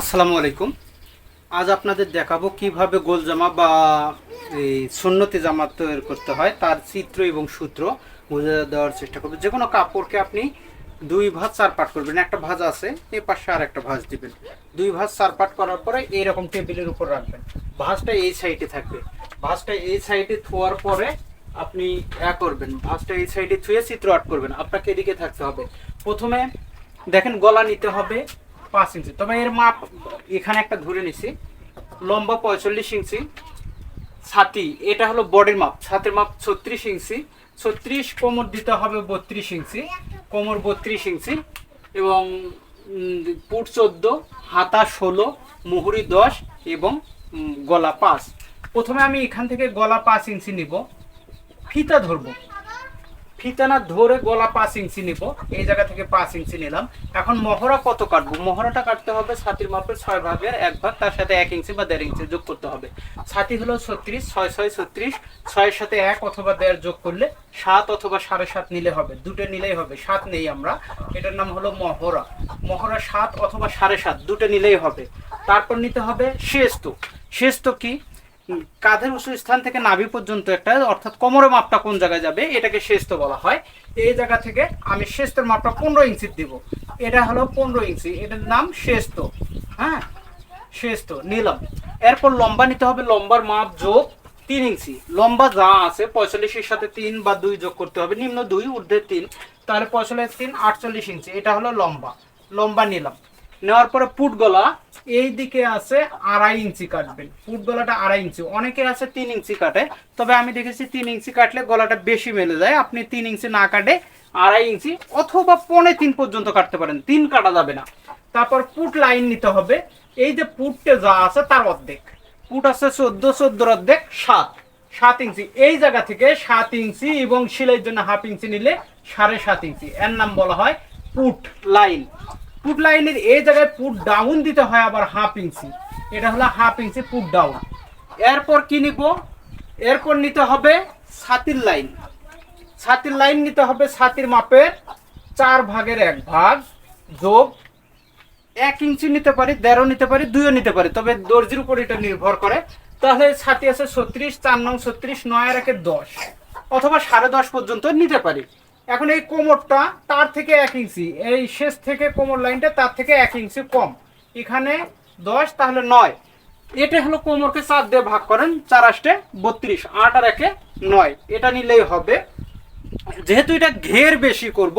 আসসালামু আলাইকুম। আজ আপনাদের দেখাবো কীভাবে গোল জামা বা এই সুন্নতি জামা তৈরি করতে হয়, তার চিত্র এবং সূত্র বুঝে দেওয়ার চেষ্টা করব। যে কোনো কাপড়কে আপনি দুই ভাঁজ চার পাট করবেন একটা ভাঁজ আছে, এ পাশে আর একটা ভাঁজ দিবেন। দুই ভাঁজ চার পাট করার পরে এইরকম টেবিলের উপর রাখবেন। ভাঁজটা এই সাইডে থাকবে। ভাঁজটা এই সাইডে থোয়ার পরে আপনি এ করবেন। ভাঁজটা এই সাইডে থুয়ে চিত্র আর্ট করবেন। আপনাকে এদিকে থাকতে হবে। প্রথমে দেখেন গলা নিতে হবে। পাঁচ ইঞ্চি। তবে এর মাপ এখানে একটা ধরে নিছি। লম্বা পঁয়তাল্লিশ ইঞ্চি। ছাতি, এটা হলো বডির মাপ। ছাতির মাপ ছত্রিশ ইঞ্চি। ছত্রিশ কোমর দিতে হবে বত্রিশ ইঞ্চি। কোমর বত্রিশ ইঞ্চি এবং পুট চোদ্দ, হাতা ষোলো, মুহুরি দশ এবং গলা পাঁচ। প্রথমে আমি এখান থেকে গলা পাঁচ ইঞ্চি নিব। ফিতা ধরবো। ফিতা না ধরে গলা পাঁচ ইঞ্চি নিব। এই জায়গা থেকে পাঁচ ইঞ্চি নিলাম। এখন মহড়া কত কাটবো? মহড়াটা কাটতে হবে ছাতির মাপের ছয় ভাগের এক ভাগ, তার সাথে এক ইঞ্চি বা দেড় ইঞ্চি যোগ করতে হবে। ছাতি হলো ছত্রিশ, ছয় ছয়, ছত্রিশ, ছয়ের সাথে এক অথবা দেড় যোগ করলে সাত অথবা সাড়ে সাত নিলে হবে। দুটো নিলেই হবে, সাত নেই আমরা। এটার নাম হলো মহড়া। মহড়া সাত অথবা সাড়ে সাত, দুটো নিলেই হবে। তারপর নিতে হবে শেষ তো। শেষ তো কি? কাঁধের উঁচু স্থান থেকে নাভি পর্যন্ত একটা, অর্থাৎ কোমরের মাপটা কোন জায়গায় যাবে, এটাকে শেস্ত বলা হয়। এই জায়গা থেকে আমি শেস্তর মাপটা পনেরো ইঞ্চি দিব। এটা হলো পনেরো ইঞ্চি, এটার নাম শেস্ত হ্যাঁ? শেস্ত নিলাম। এরপর লম্বা নিতে হবে, লম্বার মাপ যোগ তিন ইঞ্চি। লম্বা যা আছে, পঁয়তাল্লিশের সাথে তিন বা দুই যোগ করতে হবে, নিম্ন দুই, ঊর্ধ্বে তিন। তাহলে পঁয়তাল্লিশ, তিন, আটচল্লিশ ইঞ্চি, এটা হলো লম্বা। লম্বা নিলাম। নেওয়ার পরে পুট গলা এই দিকে আছে আড়াই ইঞ্চি কাটবেন। পুট গলাটা আড়াই ইঞ্চি। অনেকে আছে তিন ইঞ্চি কাটে। তবে আমি দেখেছি তিন ইঞ্চি কাটলে গলাটা বেশি মেলে যায়। আপনি তিন ইঞ্চি না কাটে আড়াই ইঞ্চি অথবা পৌনে তিন পর্যন্ত কাটতে পারেন। তিন কাটা যাবে না। তারপর পুট লাইন নিতে হবে। এই যে পুটটা যা আছে তার অর্ধেক। পুট আছে চোদ্দ, চোদ্দোর অর্ধেক সাত। সাত ইঞ্চি। এই জায়গা থেকে সাত ইঞ্চি এবং সেলাইয়ের জন্য হাফ ইঞ্চি নিলে সাড়ে সাত ইঞ্চি। এর নাম বলা হয় পুট লাইন। পুট লাইনের এই জায়গায় পুট ডাউন দিতে হয় আবার হাফ ইঞ্চি এটা হলো হাফ ইঞ্চি পুট ডাউন এরপর কি নিব? এরপর নিতে হবে ছাতির লাইন ছাতির লাইন নিতে হবে ছাতির মাপের চার ভাগের এক ভাগ যোগ এক ইঞ্চি নিতে পারি দেড়ও নিতে পারি, দুইও নিতে পারি। তবে দর্জির উপর এটা নির্ভর করে। তাহলে ছাতি আছে ছত্রিশ, চার নং ছত্রিশ, নয় আর একে দশ। অথবা সাড়ে দশ পর্যন্ত নিতে পারি। এখন এই কোমরটা তার থেকে এক ইঞ্চি, এই শেষ থেকে কোমর লাইনটা তার থেকে এক ইঞ্চি কম। এখানে দশ, তাহলে নয়। এটা হলো কোমরকে চার দিয়ে ভাগ করেন, চার আষ্টে বত্রিশ, আট আর একে নয়। এটা নিলেই হবে। যেহেতু এটা ঘের বেশি করব,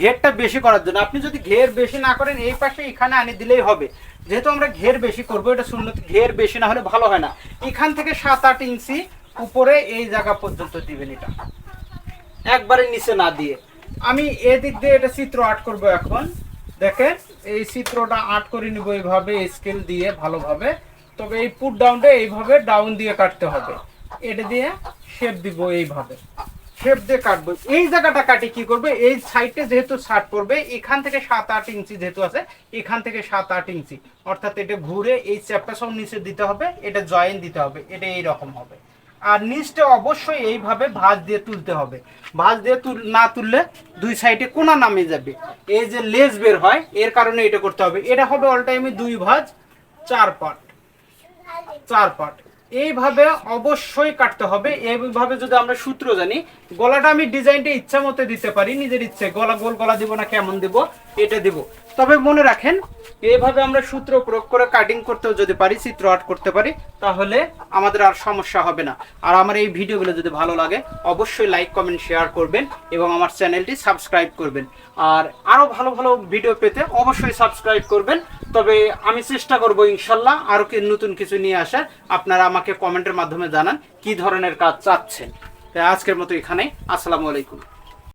ঘেরটা বেশি করার জন্য। আপনি যদি ঘের বেশি না করেন, এই পাশে এখানে আনি দিলেই হবে। যেহেতু আমরা ঘের বেশি করব, এটা শূন্য ঘের বেশি না হলে ভালো হয় না। এখান থেকে সাত, আট ইঞ্চি উপরে এই জায়গা পর্যন্ত দিবেন এটা। একবারে নিচে না দিয়ে। আমি এদিক দিয়ে এটা চিত্র আর্ট করব এখন। দেখেন, এই চিত্রটা আর্ট করে নিব এইভাবে স্কেল দিয়ে ভালোভাবে। তবে এই পুট ডাউনটা এইভাবে ডাউন দিয়ে কাটতে হবে। এটা দিয়ে শেপ দিব এইভাবে। শেপ দিয়ে কাটবো। এই জায়গাটা কাটি কি করবে? এই সাইডে যেহেতু শার্ট পড়বে এখান থেকে সাত আট ইঞ্চি যেহেতু আছে, এখান থেকে সাত আট ইঞ্চি। অর্থাৎ এটা ঘুরে এই চ্যাপটা সব নিচে দিতে হবে, এটা জয়েন দিতে হবে, এটা এইরকম হবে। আর নিচটা অবশ্যই এইভাবে ভাঁজ দিয়ে তুলতে হবে। ভাঁজ দিয়ে না তুললে দুই সাইডে কোনা নামে যাবে। এই যে লেজ বের হয়, এর কারণে এটা করতে হবে। এটা হবে অল টাইমে দুই ভাঁজ, চার পাট। চার পাট। এইভাবে অবশ্যই কাটতে হবে। এইভাবে যদি আমরা সূত্র জানি, গলাটা আমি ডিজাইনটা ইচ্ছা মতো দিতে পারি, নিজের ইচ্ছে। গলা গোল গলা দিব না, কেমন দিব? এটা দিব। তবে মনে রাখেন, এভাবে আমরা সূত্র প্রয়োগ করে কাটিং করতেও যদি পারি, চিত্র আর্ট করতে পারি, তাহলে আমাদের আর সমস্যা হবে না। আর আমার এই ভিডিওগুলো যদি ভালো লাগে, অবশ্যই লাইক কমেন্ট শেয়ার করবেন এবং আমার চ্যানেলটি সাবস্ক্রাইব করবেন। আর আরও ভালো ভালো ভিডিও পেতে অবশ্যই সাবস্ক্রাইব করবেন। তবে আমি চেষ্টা করব ইনশাল্লাহ আরও কি নতুন কিছু নিয়ে আসার। আপনারা আমাকে কমেন্টের মাধ্যমে জানান কি ধরনের কাজ চাচ্ছেন। আজকের মতো এখানেই। আসসালামু আলাইকুম।